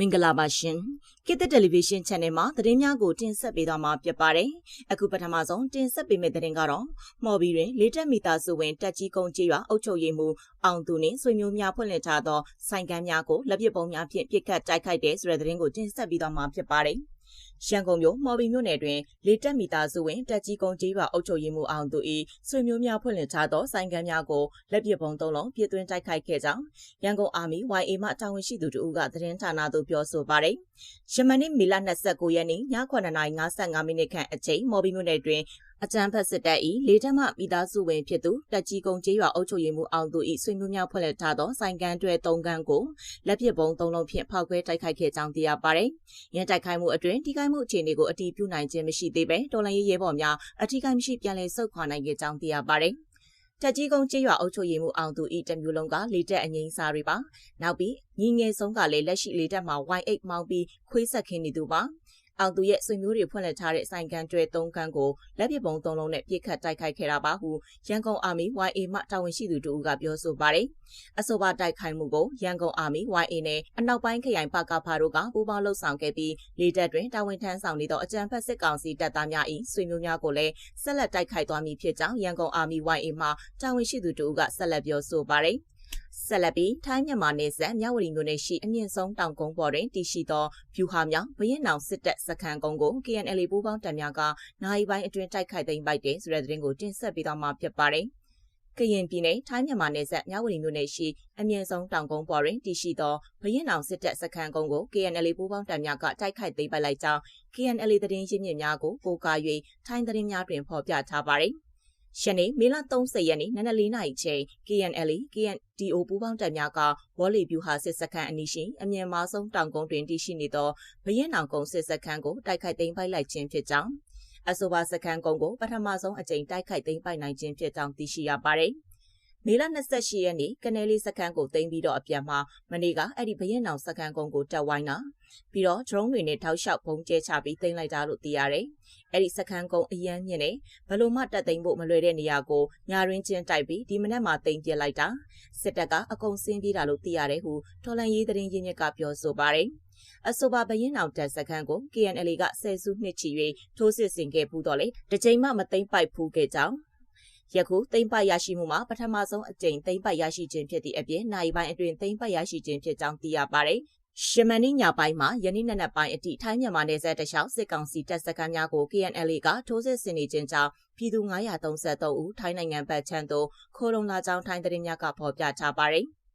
မင်္ဂလာပါရှင်ခေတ်သစ်တယ်လီဗီရှင်း channel မှာသတင်းများကိုတင်ဆက်ပေးသွားမှာဖြစ်ပါတယ်အခုပထမဆုံးတင်ဆက်ပေးမယ့်သတင်းကတော့မော်ဘီတွင်လေးတက်မီတာစုဝင်တက်ကြီးကုန်းကြီးရွာအုပ်ချုပ်ရေးမှူးအောင်သူနှင့်ဆွေမျိုးများဖွင့်လှစ်ထားသောဆိုင်ကမ်းများကိုလက်ပစ်ပုံးများဖြင့်ပစ်ခတ်တိုက်ခိုက်တဲ့ဆိုတဲ့သတင်းကိုတင်ဆက်ပေးသွားမှာဖြစ်ပါတယ် ရန်ကုန်မြို့မော်ဘီမြို့နယ်တွင်လေတက်မီတာစုဝင်တက်ကြီးကုန်းကျေးရွာအုပ်ချုပ်ရေးမှူးအောင်သူ၏ဆွေမျိုးများဖွင့်လှစ်ထားသောဆိုင်ကမ်းများကိုလက်ပစ်ပုံးသုံးလုံးပြစ်သွင်းတိုက်ခိုက်ခဲ့ကြောင်းရန်ကုန်အာမီ YA မှတာဝန်ရှိသူတို့ကသတင်းဌာနသို့ပြောဆိုပါတယ်။ယမန်နေ့မေလ29ရက်နေ့ည9:55မိနစ်ခန့်အချိန်မော်ဘီမြို့နယ်တွင် အကြမ်းဖက်စစ်တပ်၏လေတပ်မှမိသားစုဝင်ဖြစ်သူတက်ကြီးကုန်းကျေးရွာအုပ်ချုပ်ရေးမှူးအောင်သူ၏ဆွေမျိုးများဖွဲ့လက်ထားသောဆိုင်ကန်းတွဲ၃ကန်းကိုလက်ပစ်ပုံး၃လုံးဖြင့်ဖောက်ခွဲတိုက်ခိုက်ခဲ့ကြောင်းသိရပါတယ်။ရန်တိုက်ခိုက်မှုအတွင်းထိခိုက်မှုအခြေအနေကိုအတည်ပြုနိုင်ခြင်းမရှိသေးဘဲတော်လှန်ရေးရဲဘော်များအထူးကိမရှိပြန်လည်ဆုတ်ခွာနိုင်ခဲ့ကြောင်းသိရပါတယ်။တက်ကြီးကုန်းကျေးရွာအုပ်ချုပ်ရေးမှုအောင်သူဤတမျိုးလုံးကလေတက်အငိမ့်စားတွေပါနောက်ပြီးညီငယ်ဆုံးကလည်းလက်ရှိလေတက်မှာ Y8 မောင်းပြီးခွေးဆက်ခင်းနေသူပါ အောင်သူရဲ့ဆွေမျိုးတွေဖွင့်လှစ်ထားတဲ့ဆိုင်ကန်ကျွဲ၃ခန်းကိုလက်ပစ်ပုံး၃လုံးနဲ့ပြစ်ခတ်တိုက်ခိုက်ခဲ့တာပါဟုရန်ကုန်အာမီ YA မှတာဝန်ရှိသူတို့ကပြောဆိုပါတယ်။အဆိုပါတိုက်ခိုက်မှုကိုရန်ကုန်အာမီ YA နဲ့အနောက်ပိုင်းခရိုင်ပကဖာတို့ကပူးပေါင်းလှုပ်ဆောင်ခဲ့ပြီးလေတပ်တွင်တာဝန်ထမ်းဆောင်နေသောအကြံဖက်စစ်ကောင်စီတပ်သားများ၏ဆွေမျိုးများကိုလည်းဆက်လက်တိုက်ခိုက်သွားမည်ဖြစ်ကြောင်းရန်ကုန်အာမီ YA မှတာဝန်ရှိသူတို့ကဆက်လက်ပြောဆိုပါတယ်။ ဆက်လက်ပြီးထိုင်းမြန်မာနယ်စပ်မြဝတီမြို့နယ်ရှိအမြင့်ဆုံးတောင်ကုန်းပေါ်တွင်တည်ရှိသောဖြူဟာမြောင်ဘရင်နောင်စစ်တပ်စခန်းကုန်းကို KNL ပူးပေါင်းတပ်များကနိုင်ပိုင်းအတွင်းတိုက်ခိုက်သိမ်းပိုက်တဲ့ဆိုတဲ့သတင်းကိုတင်ဆက်ပေးသွားမှာဖြစ်ပါတယ်။ကရင်ပြည်နယ်ထိုင်းမြန်မာနယ်စပ်မြဝတီမြို့နယ်ရှိအမြင့်ဆုံးတောင်ကုန်းပေါ်တွင်တည်ရှိသောဘရင်နောင်စစ်တပ်စခန်းကုန်းကို KNL ပူးပေါင်းတပ်များကတိုက်ခိုက်သိမ်းပိုက်လိုက်ကြောင်း KNL သတင်းရင်းမြစ်များကိုပို့ကာ၍ထိုင်းသတင်းများတွင်ဖော်ပြထားပါတယ်။ ယနေ့မေလ30ရက်နေ့နနက်၄နာရီချိန် KNL KNDO ပူးပေါင်းတပ်များကဝေါ်လီဗျူဟာစစ်စခန်းအနီးရှိအမြင့်မားဆုံးတောင်ကုန်းတွင်တည်ရှိနေသောဘရင်နောင်ကုန်းစစ်စခန်းကိုတိုက်ခိုက်သိမ်းပိုက်လိုက်ခြင်းဖြစ်ကြောင်းအဆိုပါစခန်းကုန်းကိုပထမဆုံးအကြိမ်တိုက်ခိုက်သိမ်းပိုက်နိုင်ခြင်းဖြစ်ကြောင်းသိရှိရပါတယ်။ မေလ28ရက်နေ့ကနေလေးစခန်းကိုသိမ်းပြီးတော့အပြန်မှာမနေ့ကအဲ့ဒီဘရင်နောင်စခန်းကုန်းကိုတက်ဝိုင်းတာပြီးတော့ drone တွေနဲ့ထောက်လျှောက်ပုံကျဲချပြီးသိမ်းလိုက်တာလို့သိရတယ်။အဲ့ဒီစခန်းကုန်းအရန်မြင့်နေဘလို့မှတက်သိမ်းဖို့မလွယ်တဲ့နေရာကိုညာရင်းချင်းတိုက်ပြီးဒီမနက်မှာသိမ်းပြလိုက်တာစစ်တပ်ကအကုန်စင်းပြေးတာလို့သိရတယ်ဟုထော်လန်ရေးသတင်းရင်းမြစ်ကပြောဆိုပါတယ်။အဆိုပါဘရင်အောင်တပ်စခန်းကို KNL ကဆယ်စုနှစ်ချီ၍ထိုးစစ်ဆင်ခဲ့ပူတော့လေတစ်ချိန်မှမသိမ်းပိုက်ဖူးခဲ့ကြောင်း ယခုသိမ့်ပိုက်ရရှိမှုမှာပထမဆုံးအကြိမ်သိမ့်ပိုက်ရရှိခြင်းဖြစ်သည့်အပြင်နိုင်ပိုင်းအတွင်းသိမ့်ပိုက်ရရှိခြင်းဖြစ်ကြောင်းသိရပါတယ်။ရှမန်နီညပိုင်းမှာယနေ့နက်နက်ပိုင်းအထိထိုင်းမြန်မာနယ်စပ်တလျှောက်စစ်ကောင်စီတပ်စခန်းများကို KNL ကထိုးစစ်ဆင်နေခြင်းကြောင့်ပြည်သူ933ဦးထိုင်းနိုင်ငံဘက်ခြမ်းသို့ခိုးလုံလာကြောင်းထိုင်းသတင်းများကဖော်ပြထားပါတယ်။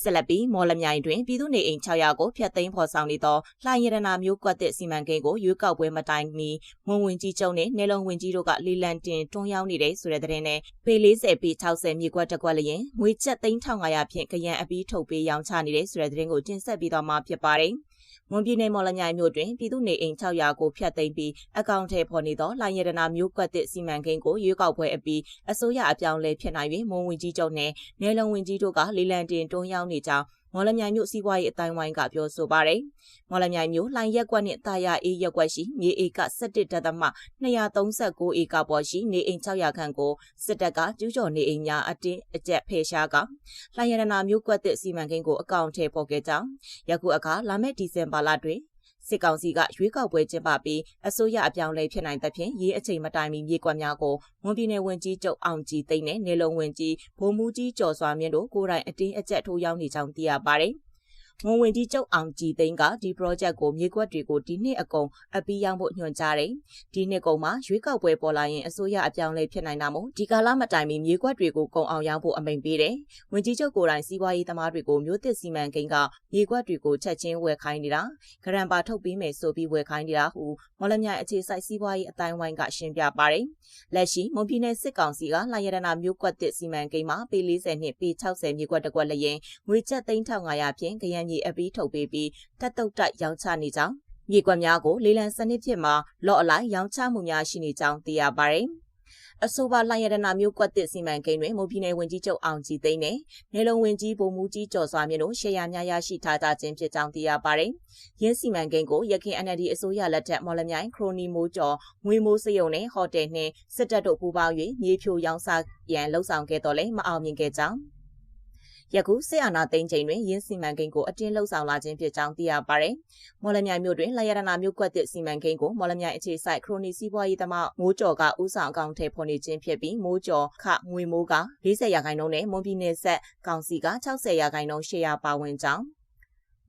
ဆက်လက်ပြီးမော်လမြိုင်တွင်ပြည်သူနေအိမ်600ကိုဖျက်သိမ်းဖော်ဆောင်နေသောလှိုင်ရတနာမျိုးကွက်တဲ့စီမံကိန်းကိုရွေးကောက်ပွဲမတိုင်မီမွန်ဝင်ကြီးကျုံနဲ့နေလုံးဝင်ကြီးတို့ကလီလန်တင်တွန်းရောက်နေတဲ့ဆိုတဲ့သတင်းနဲ့ပေ40ပေ60မြေကွက်တစ်ကွက်လျင်ငွေကျပ်3500ဖြင့်ကရန်အပီးထုတ်ပေးရောင်းချနေတဲ့ဆိုတဲ့သတင်းကိုတင်ဆက်ပြီးတော့မှဖြစ်ပါတယ်။ မွန်ပြည်နယ်မော်လမြိုင်မြို့တွင်ပြည်သူနေအိမ်600ကိုဖျက်သိမ်းပြီးအကောင့်ထဲပေါ်နေသောလိုင်ရတနာမျိုးကွက်တစ်စီမံကိန်းကိုရွေးကောက်ပွဲအပြီးအစိုးရအပြောင်းလဲဖြစ်နိုင်၍မွန်ဝင်ကြီးချုပ်နှင့်နယ်လုံဝင်ကြီးတို့ကလီလန်တင်တွန်းရောက်နေကြောင်း မော်လမြိုင်မြို့စီးပွားရေးအတိုင်းဝိုင်းကပြောဆိုပါရယ်မော်လမြိုင်မြို့လှိုင်ရက်ကွက်နှင့်တာယာအေးရက်ကွက်ရှိမြေဧက17ဒသမ239ဧကပေါ်ရှိနေအိမ်600ခန့်ကိုစစ်တပ်ကကျူးကျော်နေအိမ်များအတင်းအကျပ်ဖယ်ရှားကလှိုင်ရတနာမြို့ကွက်သစ်စီမံကိန်းကိုအကောင့်ထဲပေါ်ခဲ့ကြောင်းယခုအခါလာမယ့်ဒီဇင်ဘာလတွင် စစ်ကောင်စီကရွေးကောက်ပွဲကျင်းပပြီးအစိုးရအပြောင်းလဲဖြစ်နိုင်သဖြင့်ရေးအချိန်မတိုင်မီမြေကွက်များကိုဝန်ပြည်နယ်ဝန်ကြီးချုပ်အောင်ကြည်သိန်းနဲ့နေလုံဝန်ကြီးဗိုလ်မှူးကြီးကျော်စွာမြင့်တို့ကိုယ်တိုင်အတင်းအကျပ်ထိုးရောက်နေကြောင်းသိရပါတယ်။ ဝန်ဝင်ကြီးချုပ်အောင်ကြည်သိန်းကဒီ project ကိုမြေကွက်တွေကိုဒီနှစ်အကုန်အပီးရောင်းဖို့ညွှန်ကြားတယ်။ဒီနှစ်ကုန်မှာရွေးကောက်ပွဲပေါ်လာရင်အစိုးရအပြောင်းလဲဖြစ်နိုင်တာမို့ဒီကာလမတိုင်မီမြေကွက်တွေကိုကုန်အောင်ရောင်းဖို့အမိန့်ပေးတယ်။ဝန်ကြီးချုပ်ကိုယ်တိုင်စီးပွားရေးသမားတွေကိုမြို့သစ်စီမံကိန်းကမြေကွက်တွေကိုချက်ချင်းဝယ်ခိုင်းနေတာဂရန်ပါထုတ်ပြီးမယ်ဆိုပြီးဝယ်ခိုင်းနေတာဟုမော်လမြိုင်အခြေစိုက်စီးပွားရေးအတိုင်းဝိုင်းကရှင်းပြပါတယ်။လက်ရှိမွန်ပြည်နယ်စစ်ကောင်စီကလာရတနာမြို့ကွက်သစ်စီမံကိန်းမှာပေ40နှစ်ပေ60မြေကွက်တစ်ကွက်လျင်ငွေကျပ်3500ဖြင့်ကရန်မြေအပီးထုတ်ပေးပြီးတက်တုတ်တိုက်ရောင်းချနေကြောင်းမြေကွက်များကိုလေလံစနစ်ဖြစ်မှာလော့အလိုက်ရောင်းချမှုများရှိနေကြောင်းသိရပါတယ်။အဆိုပါလိုင်ရတနာမျိုးကွက်တစ်စီမံကိန်းတွင်မွန်ပြည်နယ်ဝန်ကြီးချုပ်အောင်ကြည်သိန်းနဲ့နယ်လုံဝန်ကြီးဗိုလ်မှူးကြီးကျော်စွာမြင့်တို့ရှယ်ယာများရရှိထားကြခြင်းဖြစ်ကြောင်းသိရပါတယ်။ရင်းစီမံကိန်းကိုရခိုင် NLD အစိုးရလက်ထက်မော်လမြိုင်ခရိုနီမိုးကျော်ငွေမိုးစယုံနဲ့ဟိုတယ်နှင့်စစ်တပ်တို့ပူးပေါင်း၍မြေဖြိုရောင်းစားရန်လှုံ့ဆော်ခဲ့တော်လဲမအောင်မြင်ခဲ့ကြောင်း ယခုစစ်အာဏာသိမ်းချိန်တွင်ရင်းစီမံကိန်းကိုအတင်းလှုပ်ဆောင်လာခြင်းဖြစ်ကြောင်းသိရပါတယ်။မော်လမြိုင်မြို့တွင်လရတနာမြို့ကွက်သစ်စီမံကိန်းကိုမော်လမြိုင်အခြေစိုက်ခရိုနီစီးပွားရေးသမားမိုးကျော်ကဥဆောင်အကောင့်ထဲဖော်နေခြင်းဖြစ်ပြီးမိုးကျော်ခငွေမိုးက40ရာခိုင်နှုန်းနဲ့မွန်ပြည်နယ်ဆက်ကောင်စီက60ရာခိုင်နှုန်းရှေ့ရပါဝင်ကြောင်း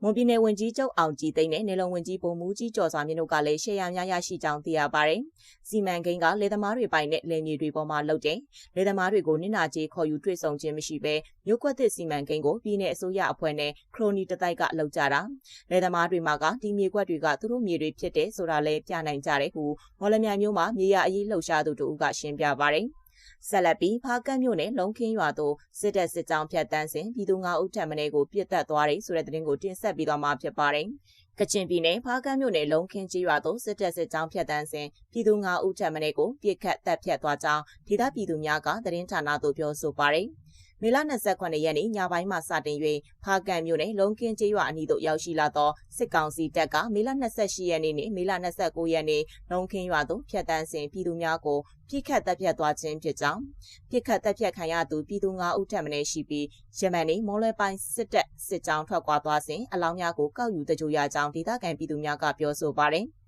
မွန်ပြည်နယ်ဝန်ကြီးချုပ်အောင်ကြည်သိန်းနဲ့နေလုံဝန်ကြီးပုံမူကြီးကျော်စွာမြင့်တို့ကလည်းရှယ်ယာများရရှိကြောင်းသိရပါတယ်။စီမံကိန်းကလေသမားတွေပိုင်တဲ့လယ်မြေတွေပေါ်မှာလုပ်တယ်။လေသမားတွေကိုနစ်နာကြေးခေါ်ယူတွေ့ဆုံခြင်းမရှိဘဲမြို့ကွက်သစ်စီမံကိန်းကိုပြည်내အစိုးရအဖွဲ့နဲ့ခရိုနီတတိုက်ကလုပ်ကြတာ။လေသမားတွေမှာကဒီမြေကွက်တွေကသူတို့မြေတွေဖြစ်တယ်ဆိုတာလည်းပြနိုင်ကြတယ်ဟုမော်လမြိုင်မြို့မှာမြေယာအရေးလှုပ်ရှားသူတို့ကရှင်းပြပါတယ်။ ဆက်လက်ပြီးဖားကန့်မြို့နယ်လုံခင်းရွာသို့စစ်တပ်စစ်ကြောင်းဖြတ်တန်းစဉ်ပြည်သူ၅ဦးထပ်မံကိုပြစ်တက်သွားတယ်ဆိုတဲ့သတင်းကိုတင်ဆက်ပြီးတော့မှာဖြစ်ပါတယ်။ကချင်ပြည်နယ်ဖားကန့်မြို့နယ်လုံခင်းကြီးရွာသို့စစ်တပ်စစ်ကြောင်းဖြတ်တန်းစဉ်ပြည်သူ၅ဦးထပ်မံကိုပြစ်ခတ်တပ်ဖြတ်သွားကြောင်းဒေသပြည်သူများကသတင်းဌာနသို့ပြောဆိုပါတယ်။ မေလ29ရက်နေ့ညပိုင်းမှစတင်၍ဖားကန်မြို့နယ်လုံကင်းကျေးရွာအနီးသို့ရောက်ရှိလာသောစစ်ကောင်စီတပ်ကမေလ28ရက်နေ့နှင့်မေလ29ရက်နေ့လုံကင်းရွာသို့ဖျက်တမ်းစဉ်ပြည်သူများကိုပြစ်ခတ်တပ်ဖြတ်သွားခြင်းဖြစ်ကြောင်းပြစ်ခတ်တပ်ဖြတ်ခံရသူပြည်သူ9ဦးထပ်မံရှိပြီးယမန်နေ့မော်လပိုင်းစစ်တပ်စစ်ကြောင်းထွက်ခွာသွားစဉ်အလောင်းများကိုကောက်ယူတကြိုရကြောင်းဒေသခံပြည်သူများကပြောဆိုပါတယ်။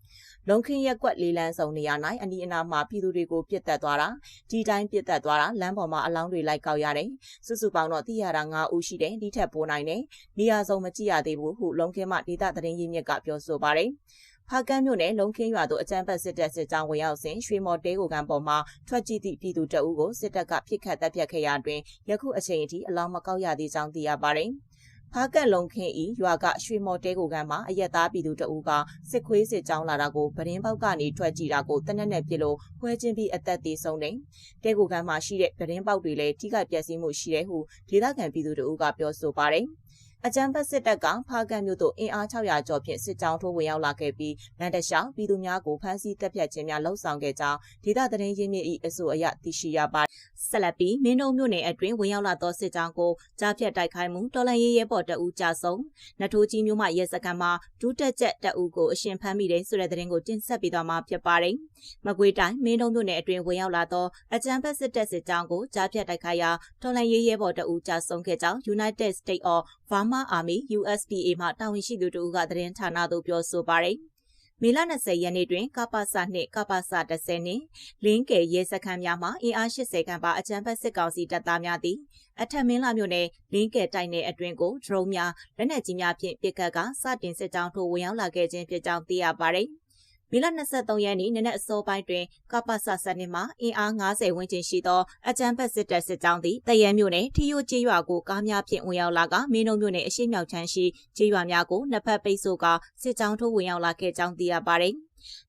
လုံခင်းရက်ကွက်လေးလန်းဆောင်နေရ၌အနီးအနားမှာပြည်သူတွေကိုပြစ်တက်သွားတာဒီတိုင်းပြစ်တက်သွားတာလမ်းပေါ်မှာအလောင်းတွေလိုက်ကောက်ရတယ်စုစုပေါင်းတော့သိရတာ9ဦးရှိတယ်ဒီထက်ပိုနိုင်တယ်နေရာစုံမကြည့်ရသေးဘူးဟုလုံခင်းမှဒေသသတင်းရင်းမြစ်ကပြောဆိုပါတယ်ဖားကန်းမြို့နယ်လုံခင်းရွာသို့အကြမ်းဖက်စစ်တပ်စစ်ကြောင်းဝင်ရောက်စဉ်ရွှေမော်တဲကိုကံပေါ်မှာထွက်ကြည့်သည့်ပြည်သူတအုပ်ကိုစစ်တပ်ကပြစ်ခတ်တပ်ဖြတ်ခဲ့ရာတွင်ယခုအချိန်အထိအလောင်းမကောက်ရသေးကြောင်းသိရပါတယ်။ ဖားကက်လုံးခင်းဤရွာကရွှေမော်တဲကိုကမ်းမှာအရက်သားပြည်သူတအူးကစစ်ခွေးစစ်ကြောင်းလာတာကိုဗရင်ပေါက်ကနေထွက်ကြည့်တာကိုတနက်နဲ့ပြစ်လို့ဖွဲချင်းပြီးအသက်သေးဆုံးတယ်။တဲကိုကမ်းမှာရှိတဲ့ဗရင်ပေါက်တွေလည်းထိခိုက်ပျက်စီးမှုရှိတယ်ဟုဒေသခံပြည်သူတအူးကပြောဆိုပါတယ်။ အကြံဖက်စစ်တပ်ကဖားကန်မြို့သို့အင်အား600ကျော်ဖြင့်စစ်ကြောင်းထိုးဝင်ရောက်လာခဲ့ပြီးလန်တရှောင်းပြည်သူများကိုဖမ်းဆီးတပ်ဖြတ်ခြင်းများလှုံ့ဆော်ခဲ့ကြောင်းဒေသသတင်းရင်းမြစ်၏အဆိုအရသိရှိရပါဆက်လက်ပြီးမင်းတို့မြို့နယ်အတွင်းဝင်ရောက်လာသောစစ်ကြောင်းကိုကြားဖြတ်တိုက်ခိုက်မှုတော်လန်ရေးရဲဘော်တအူးကြဆုံးနထိုးကြီးမြို့မှရဲစခန်းမှာဒူးတက်ချက်တအူးကိုအရှင်ဖမ်းမိတယ်ဆိုတဲ့သတင်းကိုတင်ဆက်ပေးသွားမှာဖြစ်ပါတယ်။မကွေးတိုင်းမင်းတို့မြို့နယ်အတွင်းဝင်ရောက်လာသောအကြံဖက်စစ်တပ်စစ်ကြောင်းကိုကြားဖြတ်တိုက်ခိုက်ရာတော်လန်ရေးရဲဘော်တအူးကြဆုံးခဲ့ကြောင်း United States of Burma Army USPA မှတာဝန်ရှိသူတို့ကသတင်းဌာနသို့ပြောဆိုပါတယ်။မေလ20ရက်နေ့တွင်ကပ္ပစနှင့်ကပ္ပစ30နှင့်လင်းကယ်ရဲစခန်းများမှအင်အား80ခန့်ပါအကြမ်းဖက်စစ်ကောင်စီတပ်သားများသည်အထက်မင်းလာမြို့နယ်လင်းကယ်တိုက်နယ်အတွင်းကိုဒရုန်းများလက်နက်ကြီးများဖြင့်ပစ်ခတ်ကစတင်စစ်ကြောင်းထိုးဝင်ရောက်လာခဲ့ခြင်းဖြစ်ကြောင်းသိရပါသည်။ မေလ23ရက်နေ့နနက်အစောပိုင်းတွင်ကပ္ပဆစနစ်မှအင်အား90ဝန်းကျင်ရှိသောအကြမ်းဖက်စစ်တပ်စစ်ကြောင်းသည်တရဲမြို့နယ်ထီယိုကျေးရွာကိုကားများဖြင့်ဝင်ရောက်လာကမင်းတို့မြို့နယ်အရှိမြောက်ချမ်းရှိကျေးရွာများကိုနှစ်ဖက်ပိတ်ဆို့ကစစ်ကြောင်းထိုးဝင်ရောက်လာခဲ့ကြောင်းသိရပါသည်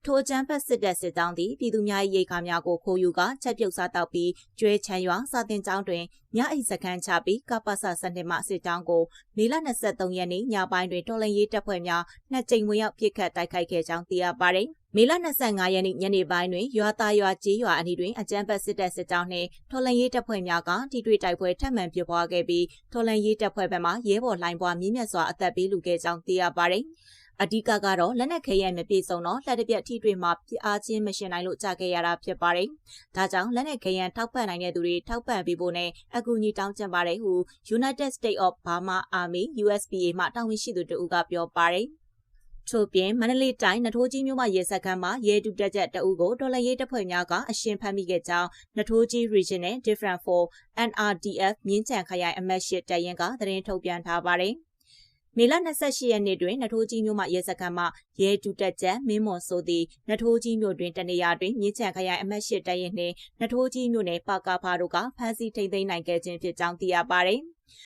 ထိုအကြမ်းဖက်စစ်တပ်စစ်တောင်းသည်ပြည်သူများ၏ရိတ်ခါများကိုခိုးယူကချက်ပြုတ်စားတောက်ပြီးကျွဲချမ်းရွာစာတင်ကျောင်းတွင်ညအိစခန်းချပြီးကပ္ပစစနစ်မှစစ်တောင်းကိုမေလ23ရက်နေ့ညပိုင်းတွင်တော်လန်ရေးတပ်ဖွဲ့များနှစ်ကြိမ်ဝင်ရောက်ပစ်ခတ်တိုက်ခိုက်ခဲ့ကြောင်းသိရပါသည်မေလ25ရက်နေ့ညနေပိုင်းတွင်ရွာသားရွာကျေးရွာအနီးတွင်အကြမ်းဖက်စစ်တပ်စစ်ကြောင်းနှင့်ထော်လန်ရေးတပ်ဖွဲ့များကထိတွေ့တိုက်ပွဲထပ်မံဖြစ်ပွားခဲ့ပြီးထော်လန်ရေးတပ်ဖွဲ့ဘက်မှရဲဘော်လိုင်းပွားမြင့်မြတ်စွာအသက်ပေးလူခဲ့ကြောင်းသိရပါသည်။ အဓိကကတော့လက်နက်ခဲယမ်းမပြေဆုံးတော့လက်တပြက်ထိတွေ့မှာပြအားချင်းမရှင်နိုင်လို့ကြာခဲ့ရတာဖြစ်ပါတယ်။ဒါကြောင့်လက်နက်ခဲယမ်းထောက်ပံ့နိုင်တဲ့သူတွေထောက်ပံ့ပေးဖို့နဲ့အကူအညီတောင်းကြပါတယ်ဟု United States of Burma Army USPA မှတာဝန်ရှိသူတို့ကပြောပါတယ်။ထို့ပြင်မန္တလေးတိုင်းနထိုးကြီးမြို့မှာရဲစခန်းမှာရဲတူတက်ချက်တအုပ်ကိုတော်လရေးတပ်ဖွဲ့များကအရှင်ဖမ်းမိခဲ့ကြောင်းနထိုးကြီး Regional Different for NRDF မြင်းချံခရိုင်အမတ်ရှိတရင်ကသတင်းထုတ်ပြန်ထားပါတယ်။ မေလ28ရက်နေ့တွင်နထိုးကြီးမြို့မှရဲစခန်းမှရဲတူတက်ချက်မင်းမွန်ဆိုသည့်နထိုးကြီးမြို့တွင်တနေရာတွင်မြင်းချံခရိုင်အမတ်ရှိတရင်နှင့်နထိုးကြီးမြို့နယ်ပါကာဖာတို့ကဖမ်းဆီးထိန်သိမ်းနိုင်ခဲ့ခြင်းဖြစ်ကြောင်းသိရပါသည်။